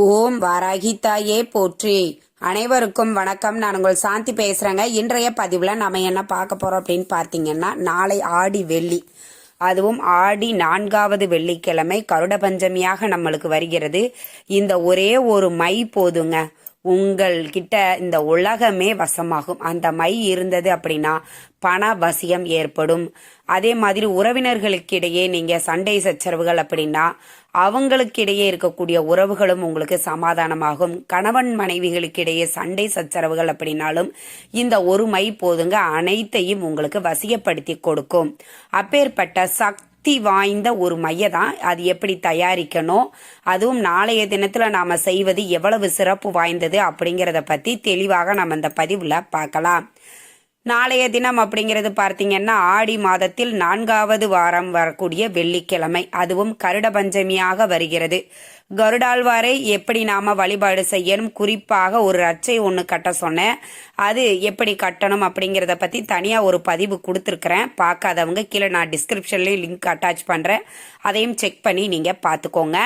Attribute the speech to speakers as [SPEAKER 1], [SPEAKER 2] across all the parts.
[SPEAKER 1] ஓம் வாராகி தாயே போற்றி. அனைவருக்கும் வணக்கம். நான் உங்கள் சாந்தி பேசுறேங்க. இன்றைய பதிவுல நம்ம என்ன பார்க்க போறோம் அப்படின்னு பார்த்தீங்கன்னா நாளை ஆடி வெள்ளி. அதுவும் ஆடி நான்காவது வெள்ளிக்கிழமை கருட பஞ்சமியாக நம்மளுக்கு வருகிறது. இந்த ஒரே ஒரு மை போதுங்க. உங்கள் கிட்ட இந்த உலகமே வசமாகும். அந்த மை இருந்தது அப்படின்னா பண வசியம் ஏற்படும். அதே மாதிரி உறவினர்களுக்கிடையே நீங்க சண்டை சச்சரவுகள் அப்படின்னா அவங்களுக்கிடையே இருக்கக்கூடிய உறவுகளும் உங்களுக்கு சமாதானமாகும். கணவன் மனைவிகளுக்கிடையே சண்டை சச்சரவுகள் அப்படின்னாலும் இந்த ஒரு மை போதுங்க. அனைத்தையும் உங்களுக்கு வசியப்படுத்தி கொடுக்கும். அப்பேற்பட்ட சக்தி சக்தி வாய்ந்த ஒரு மைய தான் அது எப்படி தயாரிக்கணும்? அதுவும் நாளைய தினத்தில் நாம் செய்வது எவ்வளவு சிறப்பு வாய்ந்தது அப்படிங்கிறத பற்றி தெளிவாக நம்ம இந்த பதிவில் பார்க்கலாம். நாளைய தினம் அப்படிங்கிறது பார்த்தீங்கன்னா ஆடி மாதத்தில் நான்காவது வாரம் வரக்கூடிய வெள்ளிக்கிழமை. அதுவும் கருட பஞ்சமியாக வருகிறது. கருடாழ்வாரை எப்படி நாம வழிபாடு செய்யணும்? குறிப்பாக ஒரு ரச்சை ஒன்று கட்ட சொன்னேன். அது எப்படி கட்டணும் அப்படிங்கிறத பற்றி தனியாக ஒரு பதிவு கொடுத்துருக்குறேன். பார்க்காதவங்க கீழே நான் டிஸ்கிரிப்ஷன்லேயும் லிங்க் அட்டாச் பண்ணுறேன் அதையும் செக் பண்ணி நீங்கள் பார்த்துக்கோங்க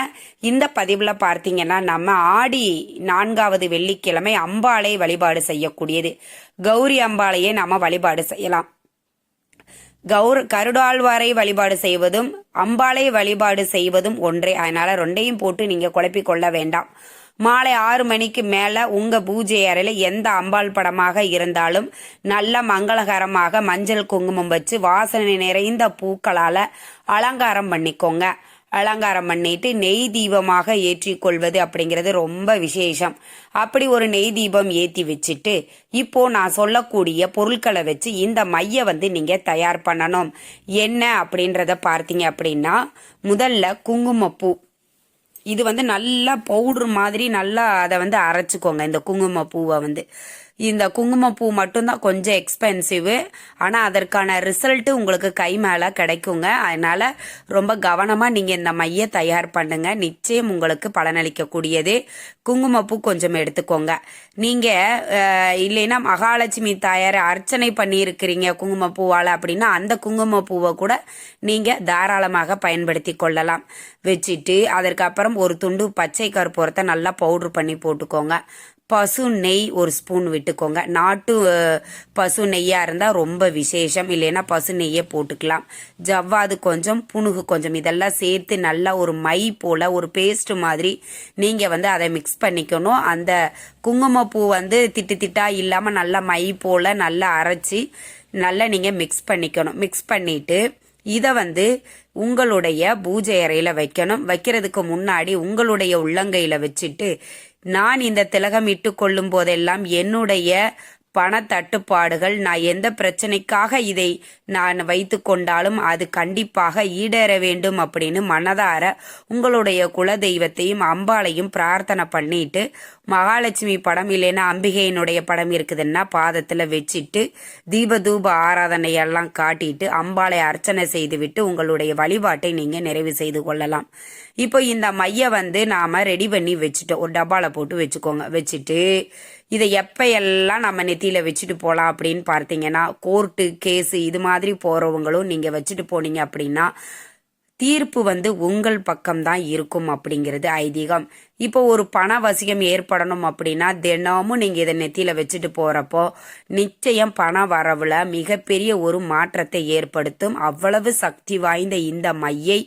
[SPEAKER 1] இந்த பதிவில் பார்த்தீங்கன்னா நம்ம ஆடி நான்காவது வெள்ளிக்கிழமை அம்பாளை வழிபாடு செய்யக்கூடியது. கௌரி அம்பாளையே நம்ம வழிபாடு செய்யலாம். கௌர் கருடாழ்வாரை வழிபாடு செய்வதும் அம்பாளை வழிபாடு செய்வதும் ஒன்றே. அதனால ரெண்டையும் போட்டு நீங்க குழப்பிக்கொள்ள வேண்டாம். மாலை ஆறு மணிக்கு மேல உங்க பூஜை அறையில எந்த அம்பாள் படமாக இருந்தாலும் நல்ல மங்களகரமாக மஞ்சள் குங்குமம் வச்சு வாசனை நிறைந்த பூக்களால அலங்காரம் பண்ணிக்கோங்க. அலங்காரம் பண்ணிட்டு நெய் தீபமாக ஏற்றி கொள்வது அப்படிங்கிறது ரொம்ப விசேஷம். அப்படி ஒரு நெய் தீபம் ஏற்றி வச்சுட்டு இப்போ நான் சொல்லக்கூடிய பொருட்களை வச்சு இந்த மைய வந்து நீங்க தயார் பண்ணணும். என்ன அப்படின்றத பார்த்தீங்க அப்படின்னா முதல்ல குங்குமப்பூ. இது வந்து நல்லா பவுடர் மாதிரி நல்லா அதை வந்து அரைச்சிக்கோங்க. இந்த குங்கும பூவை வந்து. இந்த குங்குமப்பூ மட்டும்தான் கொஞ்சம் எக்ஸ்பென்சிவ் ஆனால் அதற்கான ரிசல்ட்டு உங்களுக்கு கை மேலே கிடைக்குங்க. அதனால் ரொம்ப கவனமாக நீங்கள் இந்த மைய தயார் பண்ணுங்க. நிச்சயம் உங்களுக்கு பலனளிக்கக்கூடியது. குங்குமப்பூ கொஞ்சம் எடுத்துக்கோங்க. நீங்கள் இல்லைன்னா மகாலட்சுமி தாயார் அர்ச்சனை பண்ணியிருக்கிறீங்க குங்குமப்பூவால் அப்படின்னா அந்த குங்குமப்பூவை கூட நீங்கள் தாராளமாக பயன்படுத்தி கொள்ளலாம். வச்சுட்டு அதற்கப்புறம் ஒரு துண்டு பச்சை கற்பூரத்தை நல்லா பவுட்ரு பண்ணி போட்டுக்கோங்க. பசு நெய் ஒரு ஸ்பூன் விட்டுக்கோங்க. நாட்டு பசு நெய்யாக இருந்தால் ரொம்ப விசேஷம். இல்லைன்னா பசு நெய்யை போட்டுக்கலாம். ஜவ்வாது கொஞ்சம் புணுகு கொஞ்சம். இதெல்லாம் சேர்த்து நல்லா ஒரு மை போல் ஒரு பேஸ்ட் மாதிரி நீங்கள் வந்து அதை மிக்ஸ் பண்ணிக்கணும். அந்த குங்குமப்பூ வந்து திட்டு திட்டா இல்லாமல் நல்லா மை போல் நல்லா அரைச்சி நல்லா நீங்கள் மிக்ஸ் பண்ணிக்கணும். மிக்ஸ் பண்ணிவிட்டு இதை வந்து உங்களுடைய பூஜை அறையில் வைக்கணும். வைக்கிறதுக்கு முன்னாடி உங்களுடைய உள்ளங்கையில் வச்சுட்டு நான் இந்த திலகம் இட்டு கொள்ளும் போதெல்லாம் என்னுடைய பண தட்டுப்பாடுகள் நான் எந்த பிரச்சனைக்காக இதை நான் வைத்து கொண்டாலும் அது கண்டிப்பாக ஈடேற வேண்டும் அப்படின்னு மனதார உங்களுடைய குல தெய்வத்தையும் அம்பாளையும் பிரார்த்தனை பண்ணிட்டு மகாலட்சுமி படம் இல்லைன்னா அம்பிகையினுடைய படம் இருக்குதுன்னா பாதத்தில் வச்சுட்டு தீபதூப ஆராதனையெல்லாம் காட்டிட்டு அம்பாளை அர்ச்சனை செய்துவிட்டு உங்களுடைய வழிபாட்டை நீங்கள் நிறைவு செய்து கொள்ளலாம். இப்போ இந்த மைய வந்து நாம் ரெடி பண்ணி வச்சுட்டோம். ஒரு டப்பாவில் போட்டு வச்சுக்கோங்க. வச்சுட்டு இதை எப்பையெல்லாம் நம்ம நெத்தியில் வச்சுட்டு போகலாம் அப்படின்னு பார்த்தீங்கன்னா கோர்ட்டு கேஸு இது மாதிரி போகிறவங்களும் நீங்கள் வச்சுட்டு போனீங்க அப்படின்னா தீர்ப்பு வந்து உங்கள் பக்கம்தான் இருக்கும் அப்படிங்கிறது ஐதீகம். இப்போ ஒரு பண வசியம் ஏற்படணும் அப்படின்னா தினமும் நீங்கள் இதை நெத்தியில் வச்சுட்டு போகிறப்போ நிச்சயம் பண வரவில் மிகப்பெரிய ஒரு மாற்றத்தை ஏற்படுத்தும். அவ்வளவு சக்தி வாய்ந்த இந்த மையை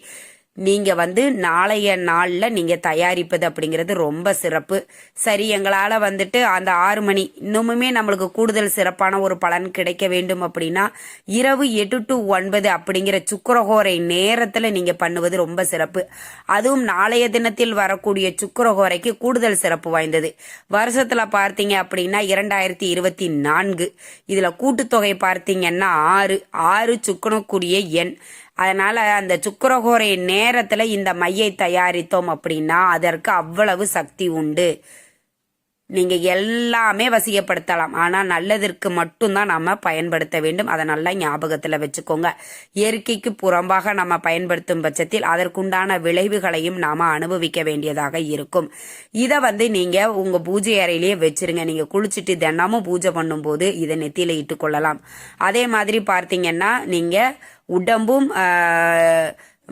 [SPEAKER 1] நீங்கள் வந்து நாளைய நாளில் நீங்கள் தயாரிப்பது அப்படிங்கிறது ரொம்ப சிறப்பு. சரி எங்களால் வந்துட்டு அந்த ஆறு மணி இன்னுமுமே நம்மளுக்கு கூடுதல் சிறப்பான ஒரு பலன் கிடைக்க வேண்டும் அப்படின்னா இரவு எட்டு டு ஒன்பது அப்படிங்கிற சுக்கரகோரை நேரத்தில் நீங்கள் பண்ணுவது ரொம்ப சிறப்பு. அதுவும் நாளைய தினத்தில் வரக்கூடிய சுக்கரகோரைக்கு கூடுதல் சிறப்பு வாய்ந்தது. வருஷத்தில் பார்த்தீங்க அப்படின்னா இரண்டாயிரத்தி இருபத்தி நான்கு. இதில் கூட்டுத்தொகை பார்த்தீங்கன்னா ஆறு ஆறு சுக்கணக்கூடிய எண். அதனால் அந்த சுக்கரகோரை நேரத்தில் இந்த மையை தயாரித்தோம் அப்படின்னா அதற்கு அவ்வளவு சக்தி உண்டு. நீங்கள் எல்லாமே வசியப்படுத்தலாம். ஆனால் நல்லதற்கு மட்டும்தான் நம்ம பயன்படுத்த வேண்டும். அதை நல்லா ஞாபகத்தில் வச்சுக்கோங்க. இயற்கைக்கு புறம்பாக நம்ம பயன்படுத்தும் பட்சத்தில் அதற்குண்டான விளைவுகளையும் நாம் அனுபவிக்க வேண்டியதாக இருக்கும். இதை வந்து நீங்கள் உங்கள் பூஜை அறையிலேயே வச்சிருங்க. நீங்கள் குளிச்சுட்டு தினமும் பூஜை பண்ணும்போது இதை நெத்தியில் இட்டுக்கொள்ளலாம். அதே மாதிரி பார்த்தீங்கன்னா நீங்கள் உடம்பும்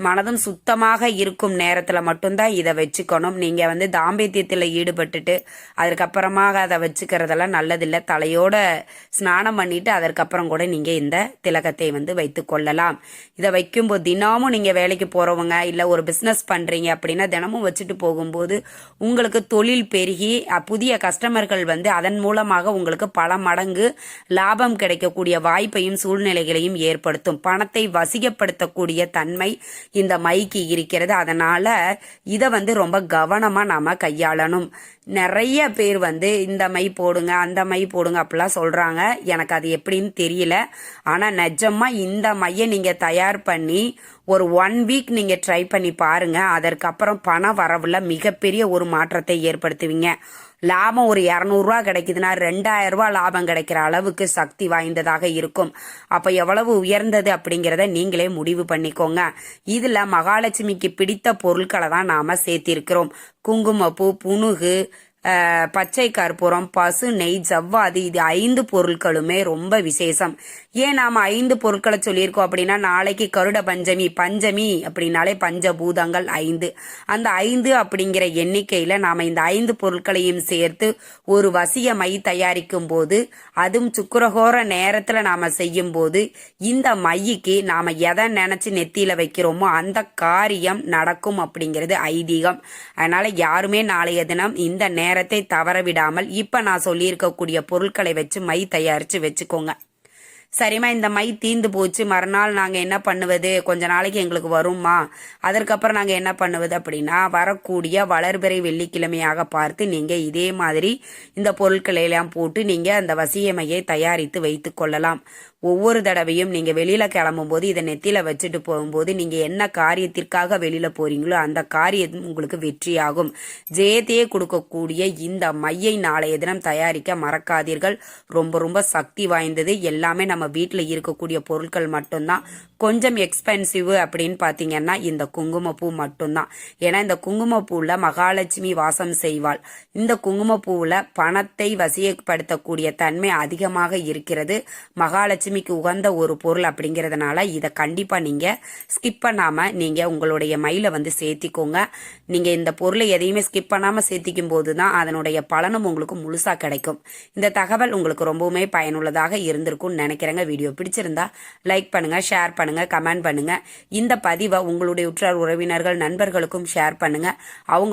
[SPEAKER 1] மனதும் சுத்தமாக இருக்கும் நேரத்தில் மட்டும்தான் இதை வச்சுக்கணும். நீங்கள் வந்து தாம்பத்தியத்தில் ஈடுபட்டுட்டு அதுக்கப்புறமாக அதை வச்சுக்கிறதெல்லாம் நல்லதில்லை. தலையோட ஸ்நானம் பண்ணிட்டு அதற்கப்புறம் கூட நீங்கள் இந்த திலகத்தை வந்து வைத்து கொள்ளலாம். இதை வைக்கும்போது தினமும் நீங்கள் வேலைக்கு போகிறவங்க இல்லை ஒரு பிஸ்னஸ் பண்ணுறீங்க அப்படின்னா தினமும் வச்சுட்டு போகும்போது உங்களுக்கு தொழில் பெருகி புதிய கஸ்டமர்கள் வந்து அதன் மூலமாக உங்களுக்கு பல மடங்கு லாபம் கிடைக்கக்கூடிய வாய்ப்பையும் சூழ்நிலைகளையும் ஏற்படுத்தும். பணத்தை வசிகப்படுத்தக்கூடிய தன்மை இந்த மைக்கு இருக்கிறது. அதனால இதை வந்து ரொம்ப கவனமாக நாம் கையாளணும். நிறைய பேர் வந்து இந்த மை போடுங்க அந்த மை போடுங்க அப்படிலாம் சொல்கிறாங்க எனக்கு அது எப்படின்னு தெரியல. ஆனால் நிஜமாக இந்த மையை நீங்கள் தயார் பண்ணி ஒரு ஒன் வீக் நீங்கள் ட்ரை பண்ணி பாருங்கள் அதற்கப்புறம் பண வரவுல மிகப்பெரிய ஒரு மாற்றத்தை ஏற்படுத்துவீங்க. லாபம் ஒரு இரநூறுவா கிடைக்குதுன்னா ரெண்டாயிரம் ரூபாய் லாபம் கிடைக்கிற அளவுக்கு சக்தி வாய்ந்ததாக இருக்கும். அப்போ எவ்வளவு உயர்ந்தது அப்படிங்கிறத நீங்களே முடிவு பண்ணிக்கோங்க. இதில் மகாலட்சுமிக்கு பிடித்த பொருட்களை தான் நாம் சேர்த்திருக்கிறோம். குங்குமப்பூ புனுகு பச்சை கற்பூரம் பசு நெய் ஜவ்வாது இது ஐந்து பொருட்களுமே ரொம்ப விசேஷம். ஏன் நாம ஐந்து பொருட்களை சொல்லியிருக்கோம் அப்படின்னா நாளைக்கு கருட பஞ்சமி பஞ்சமி அப்படின்னாலே பஞ்சபூதங்கள் ஐந்து. அந்த ஐந்து அப்படிங்கிற எண்ணிக்கையில நாம இந்த ஐந்து பொருட்களையும் சேர்த்து ஒரு வசிய மை தயாரிக்கும் போது அதுவும் சுக்கரகோர நேரத்துல நாம செய்யும் போது இந்த மைக்கு நாம எதை நினைச்சு நெத்தியில வைக்கிறோமோ அந்த காரியம் நடக்கும் அப்படிங்கிறது ஐதீகம். அதனால யாருமே நாளைய தினம் இந்த நேரத்தை தவற விடாமல் இப்ப நான் சொல்லியிருக்கக்கூடிய பொருட்களை வச்சு மை தயாரிச்சு வச்சுக்கோங்க. சரிம்மா இந்த மை தீந்து போச்சு. மறுநாள் நாங்கள் என்ன பண்ணுவது? கொஞ்ச நாளைக்கு எங்களுக்கு வருமா அதற்கப்புறம் நாங்கள் என்ன பண்ணுவது அப்படின்னா வரக்கூடிய வளர்பிறை வெள்ளிக்கிழமையாக பார்த்து நீங்கள் இதே மாதிரி இந்த பொருட்களை எல்லாம் போட்டு நீங்கள் அந்த வசியமையை தயாரித்து வைத்து கொள்ளலாம். ஒவ்வொரு தடவையும் நீங்கள் வெளியில் கிளம்பும்போது இதை நெத்தியில் வச்சுட்டு போகும்போது நீங்கள் என்ன காரியத்திற்காக வெளியில் போகிறீங்களோ அந்த காரியம் உங்களுக்கு வெற்றியாகும். ஜெயத்தையே கொடுக்கக்கூடிய இந்த மையை நாளைய தினம் தயாரிக்க மறக்காதீர்கள். ரொம்ப ரொம்ப சக்தி வாய்ந்தது. எல்லாமே நம்ம வீட்டில் இருக்கக்கூடிய பொருட்கள் மட்டும்தான். கொஞ்சம் எக்ஸ்பென்சிவ் அப்படின்னு பார்த்தீங்கன்னா இந்த குங்குமப்பூ மட்டும்தான். ஏன்னா இந்த குங்குமப்பூவில் மகாலட்சுமி வாசம் செய்வாள். இந்த குங்குமப்பூவில் பணத்தை வசியப்படுத்தக்கூடிய தன்மை அதிகமாக இருக்கிறது. மகாலட்சுமிக்கு உகந்த ஒரு பொருள் அப்படிங்கிறதுனால இதை கண்டிப்பாக நீங்கள் ஸ்கிப் பண்ணாமல் நீங்கள் உங்களுடைய மயில வந்து சேர்த்திக்கோங்க. நீங்கள் இந்த பொருளை எதையுமே ஸ்கிப் பண்ணாமல் சேர்த்திக்கும் போது தான் அதனுடைய பலனும் உங்களுக்கு முழுசாக கிடைக்கும். இந்த தகவல் உங்களுக்கு ரொம்பவுமே பயனுள்ளதாக இருந்திருக்கும்னு நினைக்கிறேன். நினைக்கிறேங்க. வீடியோ பிடிச்சிருந்தா லைக் பண்ணுங்க ஷேர் பண்ணுங்க கமெண்ட் பண்ணுங்க. இந்த பதிவை உங்களுடைய உற்றார் உறவினர்கள் நண்பர்களுக்கும் ஷேர் பண்ணுங்க. அவங்க